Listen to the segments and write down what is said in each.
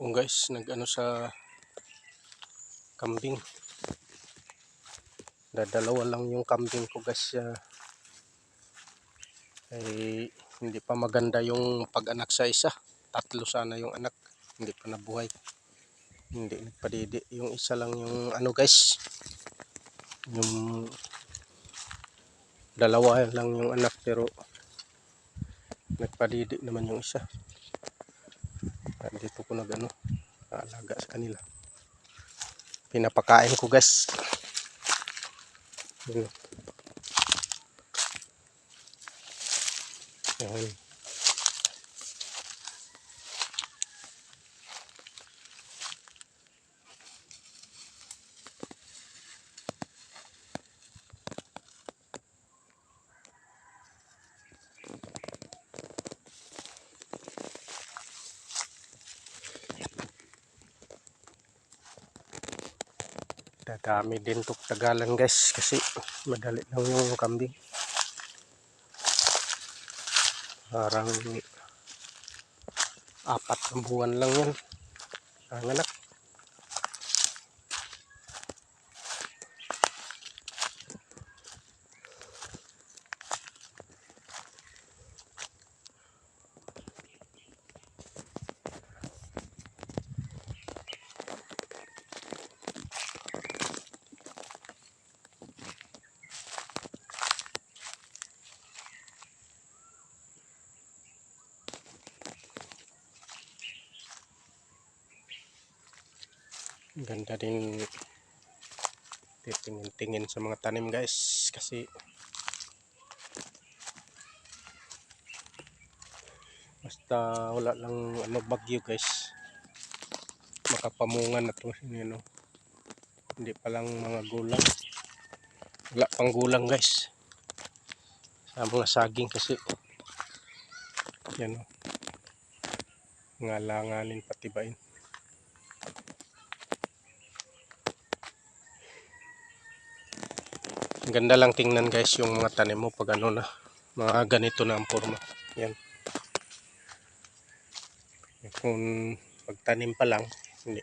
kung guys, nag-ano sa kambing. Dadalawa lang yung kambing ko guys. ah. ay hindi pa maganda yung pag-anak sa isa. Tatlo sana yung anak. Hindi pa nabuhay. Hindi nagpadidi. Yung isa lang yung ano guys. Yung dalawa lang yung anak pero nagpadidi naman yung isa. Ah, dito ko nag ano, alaga sa kanila. Pinapakain ko guys. Yun. Yan. Dadami din to tagalan guys kasi madali lang yung kambing. Parang apat na buwan lang yan. Ang anak. Ganda din titingin-tingin sa mga tanim guys kasi basta wala lang ano bagyo guys. Makapamungan na to yun, know. hindi pa lang mga gulang. Wala pang gulang guys. Sa mga saging kasi. Yan o ngalanganin patibain ganda lang tingnan guys yung mga tanim mo pag ano na mga ganito na ang forma. Yan. Kung pagtanim pa lang hindi.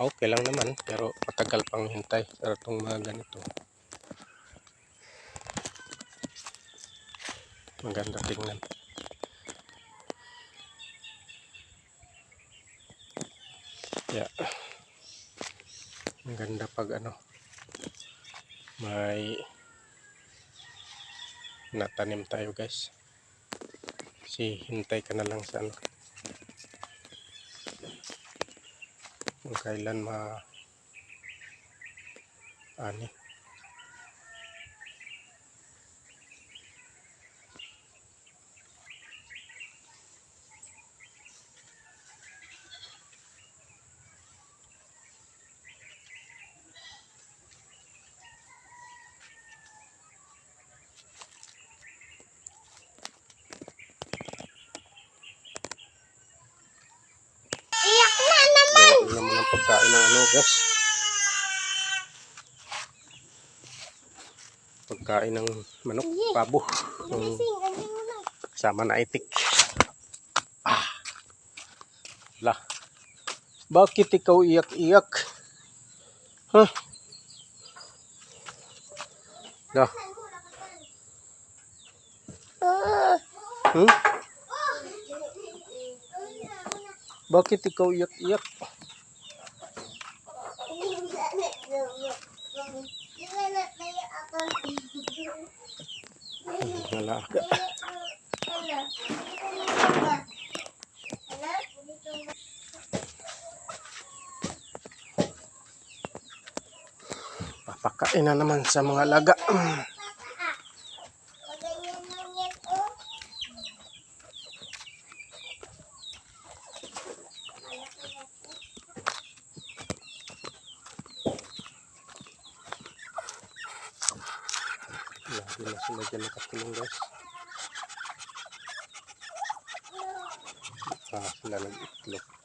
Okay lang naman pero matagal pang hintay pero itong mga ganito. Maganda tingnan. Yeah. Ang ganda pag ano may natanim tayo guys. Kasi hintay ka na lang sa ano. Kung kailan ma ani ng pagkain ng ano guys pagkain ng manok, pabo. Ng ganyan mo na. itik. Ah. La. Bakit ikaw iyak-iyak? Ha la. Hmm? bakit ikaw iyak-iyak wala ka papakain na naman sa mga laga Lagi na sila dyan nakakulong guys. Ah, sila nag-itlog.